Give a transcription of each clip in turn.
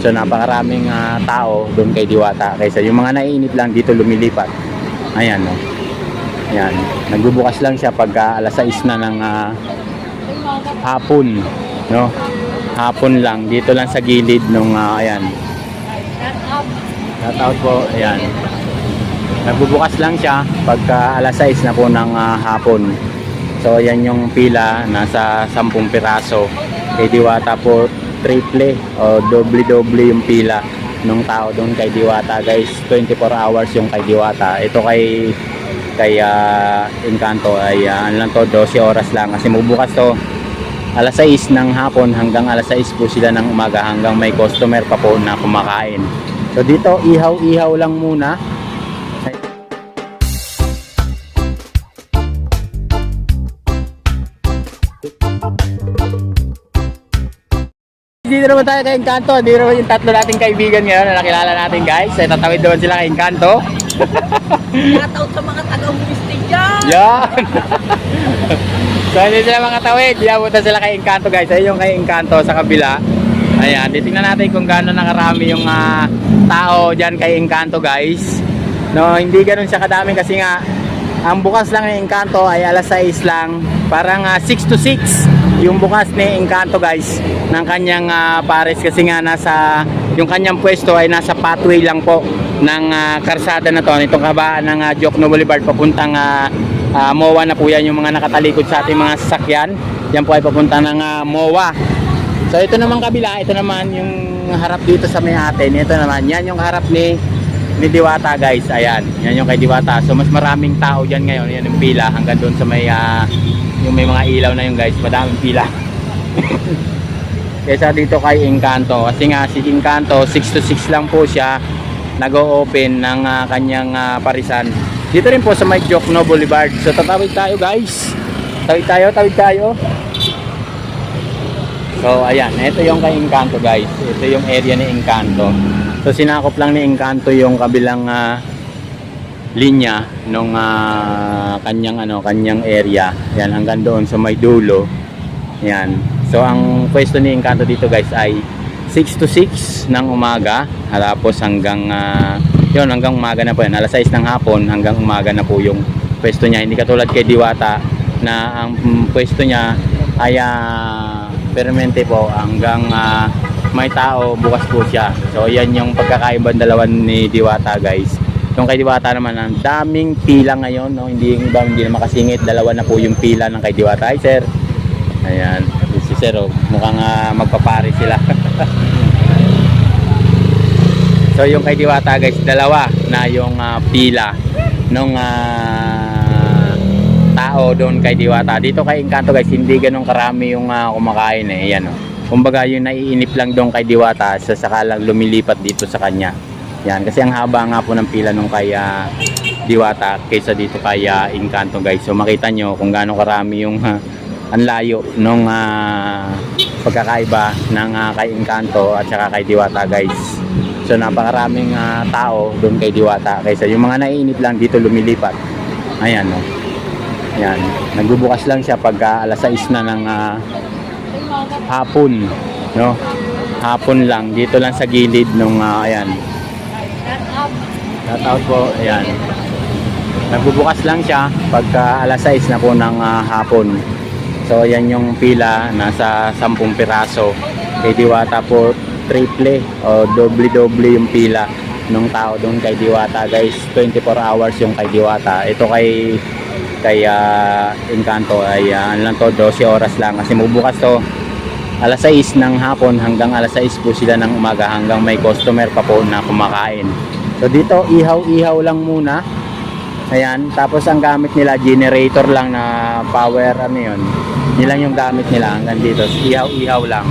So napakaraming ah, tao doon kay Diwata kaysa yung mga naiinip lang dito lumilipat. Ayan no. Ayan. Nagbubukas lang siya pagka alas 6 na ng ah, hapon, no? Hapon lang dito lang sa gilid nung ah, ayan. Shout out po. Ayan. Nagbubukas lang siya pagka alas 6 na po ng ah, hapon. So ayan yung pila nasa 10 piraso. Kay Diwata po triple o doble-doble yung pila nung tao doon kay Diwata guys. 24 hours yung kay Diwata. Ito kay kay ah, Encanto ay ah, ano lang to 12 oras lang. Kasi bubukas to alas 6 ng hapon hanggang alas 6 po sila ng umaga hanggang may customer pa po na kumakain. So dito ihaw-ihaw lang muna Dito naman tayo kay Encanto. Dito naman yung tatlo nating kaibigan ngayon na nakilala natin guys. Ay tatawid naman sila kay Encanto. Shoutout sa mga taga-Umisti dyan! Yan! so hindi sila mga tawid. Yabuta sila kay Encanto guys. Ayun yung kay Encanto sa kabila. Ayan, titingnan natin kung gaano nakarami yung ah, tao dyan kay Encanto guys. No, hindi ganun siya kadami kasi nga ang bukas lang ng Encanto ay alas 6 lang. Parang ah, 6 to 6 yung bukas ni Encanto guys ng kanyang ah, pares. Kasi nga nasa yung kanyang pwesto ay nasa pathway lang po ng ah, karsada na to. Nitong kabaan ng uh, Jokno Boulevard papuntang ah, ah, MOA na po yan yung mga nakatalikod sa ating mga sasakyan. Yan po ay papunta ng ah, MOA. So ito naman kabila. Ito naman yung harap dito sa may atin. Ito naman. Yan yung harap ni ni Diwata guys. Ayan. Yan yung kay Diwata. So mas maraming tao dyan ngayon. Yan yung pila hanggang doon sa may ah, yung may mga ilaw na yung guys. Madaming pila. Kaysa dito kay Encanto. Kasi nga si Encanto 6 to 6 lang po siya nag-o-open ng ah, kanyang ah, parisan. Dito rin po sa may Jokno Boulevard. So tatawid tayo guys. Tawid tayo tawid tayo. So ayan. Ito yung kay Encanto guys. Ito yung area ni Encanto so sinakop lang ni Encanto yung kabilang ah, linya nung ah, kanyang ano kanyang area. Yan hanggang doon sa may dulo. Yan. So ang pwesto ni Encanto dito guys ay 6 to 6 ng umaga. Tapos hanggang ah, yun hanggang umaga na po yan. Alas 6 ng hapon hanggang umaga na po yung pwesto niya. Hindi katulad kay Diwata na ang mm, pwesto niya ay ah, permanente po hanggang ah, may tao bukas po siya. So yan yung pagkakaiba dalawa ni Diwata guys. Yung kay Diwata naman ang daming pila ngayon no? Hindi yung iba hindi na makasingit. Dalawa na po yung pila ng kay Diwata. Ay sir. Ayan. Si sir oh, mukhang ah, magpapari sila. So yung kay Diwata guys dalawa na yung ah, pila nung ah, tao doon kay Diwata. Dito kay Encanto guys hindi ganun karami yung ah, kumakain eh. Yan oh. Kumbaga yung naiinip lang doon kay Diwata sa sakalang lumilipat dito sa kanya yan, kasi ang haba nga po ng pila nung kaya Diwata kaysa dito kaya Encanto guys. So makita nyo kung gaano karami yung ah, ang layo nung ah, pagkakaiba ng ah, kay Encanto at saka kay Diwata guys. So napakaraming ah, tao doon kay Diwata kaysa yung mga naiinip lang dito lumilipat. Ayan no. Yan, nagbubukas lang siya pagka alas 6 na ng ah, hapon, no? Hapon lang dito lang sa gilid nung ah, ayan, Shout out po, ayan. Nagbubukas lang siya pagka alas 6 na po ng ah, hapon. So ayan yung pila, nasa 10 piraso. Kay Diwata po triple o doble-doble yung pila nung tao doon kay Diwata guys. 24 hours yung kay Diwata. Ito kay kay ah, Encanto ay ano lang to 12 oras lang kasi magbubukas to alas 6 ng hapon hanggang alas 6 po sila ng umaga hanggang may customer pa po na kumakain. So dito ihaw-ihaw lang muna. Ayan, tapos ang gamit nila generator lang na power ano. Yun lang yung gamit nila hanggang dito. Ihaw-ihaw lang.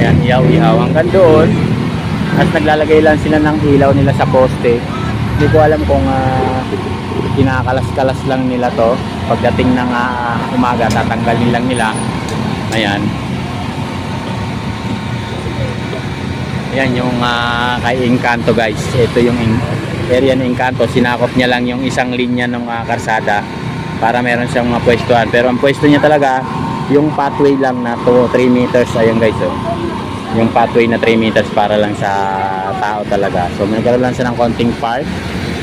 Ayan, ihaw-ihaw hanggang doon. At naglalagay lang sila ng ilaw nila sa poste. Hindi ko alam kung ah, kinakalas-kalas lang nila to. Pagdating ng ah, umaga, tatanggalin lang nila. Ayan. Yan yung ah, kay Encanto guys. Ito yung area ng Encanto. Sinakop niya lang yung isang linya ng ah, karsada para meron siyang mga pwestuhan. Pero ang pwesto niya talaga yung pathway lang na 2 3 meters ayun guys oh. yung pathway na 3 meters para lang sa tao talaga. So nagkaroon lang siya ng konting park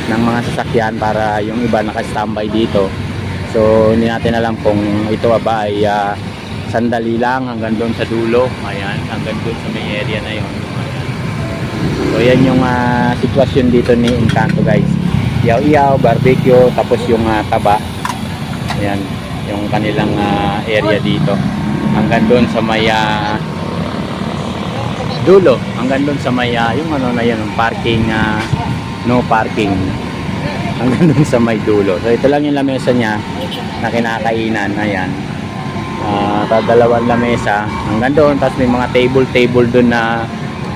ng mga sasakyan para yung iba naka-standby dito. So hindi natin alam kung ito ba ay ah, sandali lang hanggang doon sa dulo. Ayan, hanggang doon sa may area na yun. So yan yung ah, sitwasyon dito ni Encanto guys. Iyaw-iyaw, barbecue, tapos yung ah, taba. Ayan, yung kanilang ah, area dito. Hanggang doon sa may ah, dulo. Hanggang doon sa may ah, yung ano na yun, yung parking, ah, no parking. Hanggang doon sa may dulo. So ito lang yung lamesa niya na kinakainan. Ayan. Uh, dalawang lamesa hanggang doon tapos may mga table table doon na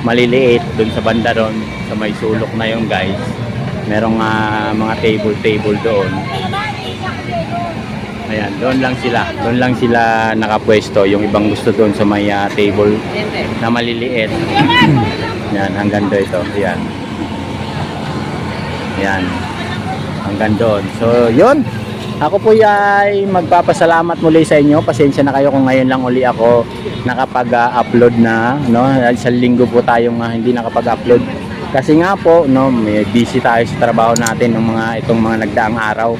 maliliit doon sa banda doon sa may sulok na yung guys. Merong ah, mga table table doon. Ayan doon lang sila. Doon lang sila nakapwesto yung ibang gusto doon sa may ah, table na maliliit. Yan hanggang doon ito. Ayan. Ayan. Hanggang doon. So yun ako po ay magpapasalamat muli sa inyo. Pasensya na kayo kung ngayon lang uli ako nakapag-upload na, no? Sa linggo po tayong ah, hindi nakapag-upload. Kasi nga po, no, may busy tayo sa trabaho natin ng mga itong mga nagdaang araw.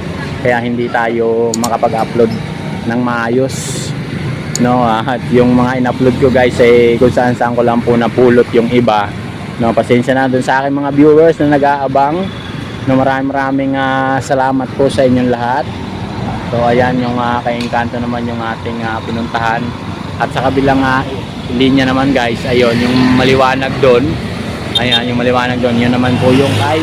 Kaya hindi tayo makapag-upload ng maayos. No, at yung mga in-upload ko guys ay kung saan saan ko lang po napulot yung iba. No, pasensya na dun sa aking mga viewers na nag-aabang. No, maraming maraming ah, salamat po sa inyong lahat. So ayan yung uh, kaingkanto naman yung ating ah, pinuntahan. At sa kabilang uh, linya naman guys, ayun yung maliwanag doon. Ayan yung maliwanag doon. Yun naman po yung kay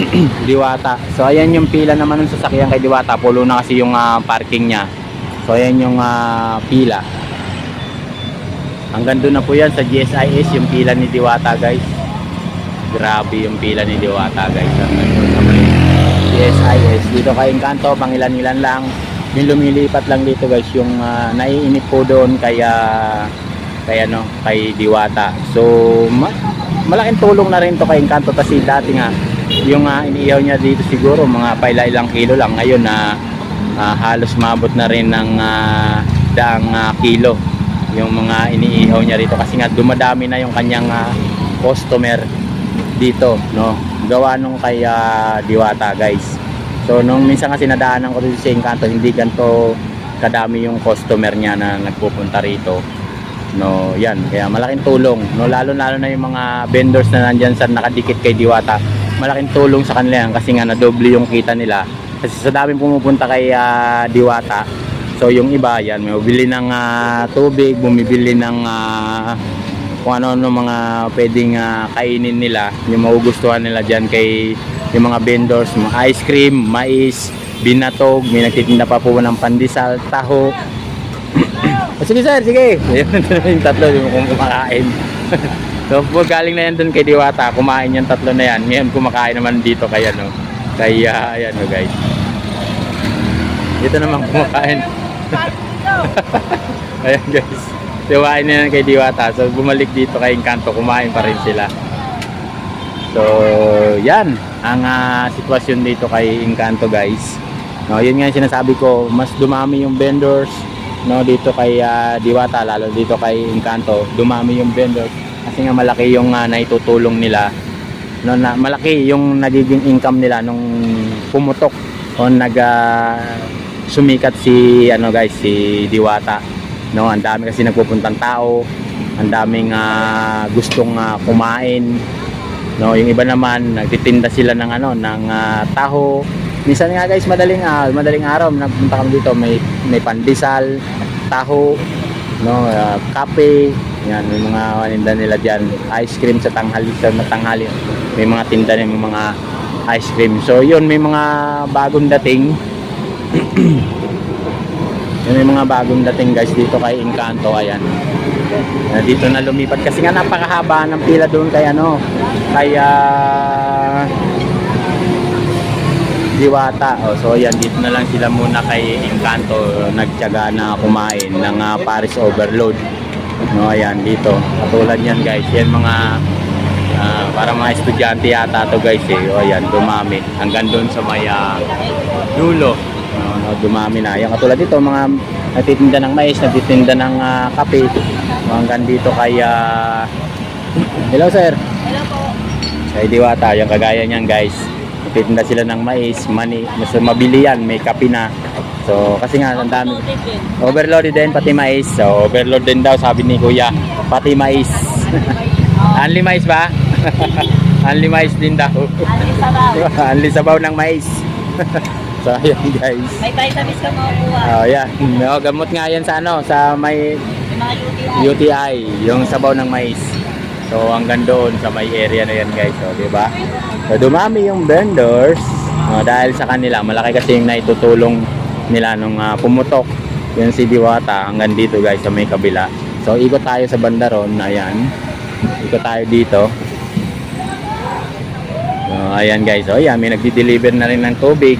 Diwata. So ayan yung pila naman ng sasakyan kay Diwata. Pulo na kasi yung ah, parking niya. So ayan yung ah, pila. Hanggang doon na po yan sa GSIS yung pila ni Diwata guys. Grabe yung pila ni Diwata guys. Hanggang GSIS. Dito kay Encanto, pangilan-ilan lang. Yung lumilipat lang dito guys, yung ah, naiinip po doon kaya kay ano, kay Diwata. So, ma- malaking tulong na rin to kay Encanto kasi dati nga yung ah, iniihaw niya dito siguro mga paila ilang kilo lang ngayon na ah, halos mabot na rin ng ah, daang ah, kilo yung mga iniihaw niya rito kasi nga dumadami na yung kanyang ah, customer dito no gawa nung kay ah, Diwata guys so nung minsan kasi nadaanan ko dito sa Encanto hindi ganito kadami yung customer niya na nagpupunta rito. No yan. Kaya malaking tulong. No lalo lalo na yung mga vendors na nandyan sa nakadikit kay Diwata malaking tulong sa kanila yan kasi nga nadoble yung kita nila. Kasi sa daming pumupunta kay ah, Diwata so yung iba yan may bumibili ng ah, tubig bumibili ng ah, kung ano-ano mga pwedeng ah, kainin nila yung magugustuhan nila dyan kay yung mga vendors mga ice cream, mais binatog, may nagtitinda pa po ng pandesal, taho sige sir, sige. Yung tatlo yung kumakain. so, po, galing na yan dun kay Diwata. Kumain yung tatlo na yan. Ngayon kumakain naman dito kay ano. Kay, ah, ayan o guys. Dito naman kumakain. ayan guys. Tiwain na kay Diwata. So, bumalik dito kay Encanto. Kumain pa rin sila. So, yan. Ang ah, sitwasyon dito kay Encanto guys. No, yun nga yung sinasabi ko. Mas dumami yung vendors no dito kay ah, Diwata lalo dito kay Encanto dumami yung vendors kasi nga malaki yung ah, naitutulong nila no na malaki yung nagiging income nila nung pumutok o nag ah, sumikat si ano guys si Diwata no ang dami kasi nagpupuntang tao. Ang daming ah, gustong ah, kumain. No yung iba naman nagtitinda sila ng ano ng ah, taho. Minsan nga guys madaling ah, madaling araw nagpunta kami dito may may pandesal taho no ah, kape. Yan may mga tinda nila diyan ice cream sa tanghali sa tanghali. May mga tinda ng mga ice cream. So yun may mga bagong dating may mga bagong dating guys dito kay Encanto ayan na dito na lumipat kasi nga napakahaba ng pila doon kay ano kaya Diwata. O, so yan, dito na lang sila muna kay Encanto nagtiyaga na kumain ng ah, Paris Overload. No, ayan, dito. Katulad yan guys. Yan mga ah, para mga estudyante yata to guys eh. O ayan, dumami. Hanggang doon sa may dulo. No, dumami na. Yan, katulad dito, mga nagtitinda ng mais, nagtitinda ng ah, kape. Hanggang dito kay ah, Hello sir. Hello po. Kay Diwata, yung kagaya niyan guys. Titinda sila ng mais, mani, mas mabili yan, may kape na. So, kasi nga, ang dami. Overloaded din, pati mais. So, overload din daw, sabi ni Kuya. Pati mais. Only mais ba? Only mais din daw. Ali sarap. Only sabaw ng mais. so, ayan guys. May vitamins ka makukuha. Oh, yan. No, gamot nga yan sa ano, sa may mga UTI. UTI, yung sabaw ng mais. So hanggang doon sa may area na yan guys, so, di ba? So dumami yung vendors oh, dahil sa kanila, malaki kasi yung naitutulong nila nung ah, pumutok yung si Diwata hanggang dito guys sa may kabila. So ikot tayo sa bandaron, ayan. Ikot tayo dito. So, ayan guys, so ayan, may nagdi-deliver na rin ng tubig.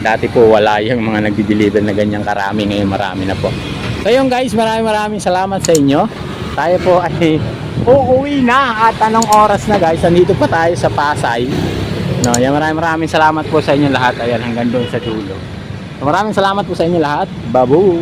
Dati po wala yung mga nagdi-deliver na ganyang karami, ngayon marami na po. So yun guys, maraming maraming salamat sa inyo. Tayo po ay uuwi na at anong oras na guys, nandito pa tayo sa Pasay. No, yan maraming maraming salamat po sa inyo lahat. Ayan hanggang doon sa dulo. So, maraming salamat po sa inyo lahat. Babu.